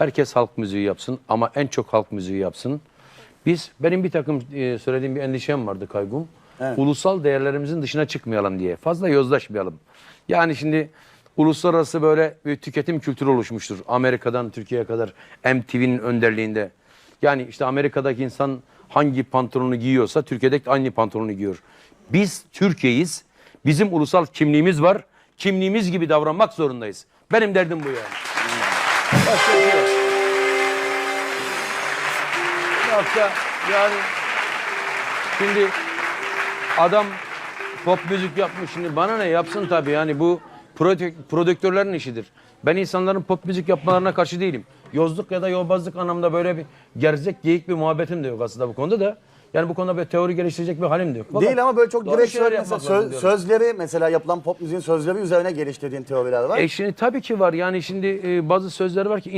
Herkes halk müziği yapsın ama en çok halk müziği yapsın. Biz benim bir takım e, söylediğim bir endişem vardı kaygım. Ulusal değerlerimizin dışına çıkmayalım diye. Fazla yozlaşmayalım. Yani şimdi uluslararası böyle bir tüketim kültürü oluşmuştur. Amerika'dan Türkiye'ye kadar MTV'nin önderliğinde. Yani işte Amerika'daki insan hangi pantolonu giyiyorsa Türkiye'de aynı pantolonu giyiyor. Biz Türkiye'yiz. Bizim ulusal kimliğimiz var. Kimliğimiz gibi davranmak zorundayız. Benim derdim bu yani. Şey yok. Yoksa yani şimdi adam pop müzik yapmış şimdi bana ne yapsın tabii yani bu prodük- prodüktörlerin işidir. Ben insanların pop müzik yapmalarına karşı değilim. Yozluk ya da yolbazlık anlamda böyle bir gerzek geyik bir muhabbetim de yok aslında bu konuda da. Yani bu konuda böyle teori geliştirecek bir halim de yok. Fakat Değil ama böyle çok doğru direkt şeyler mesela yapmak lazım söz- diyorum. sözleri mesela yapılan pop müziğin sözleri üzerine geliştirdiğin teoriler var. E şimdi tabii ki var yani şimdi e, bazı sözler var ki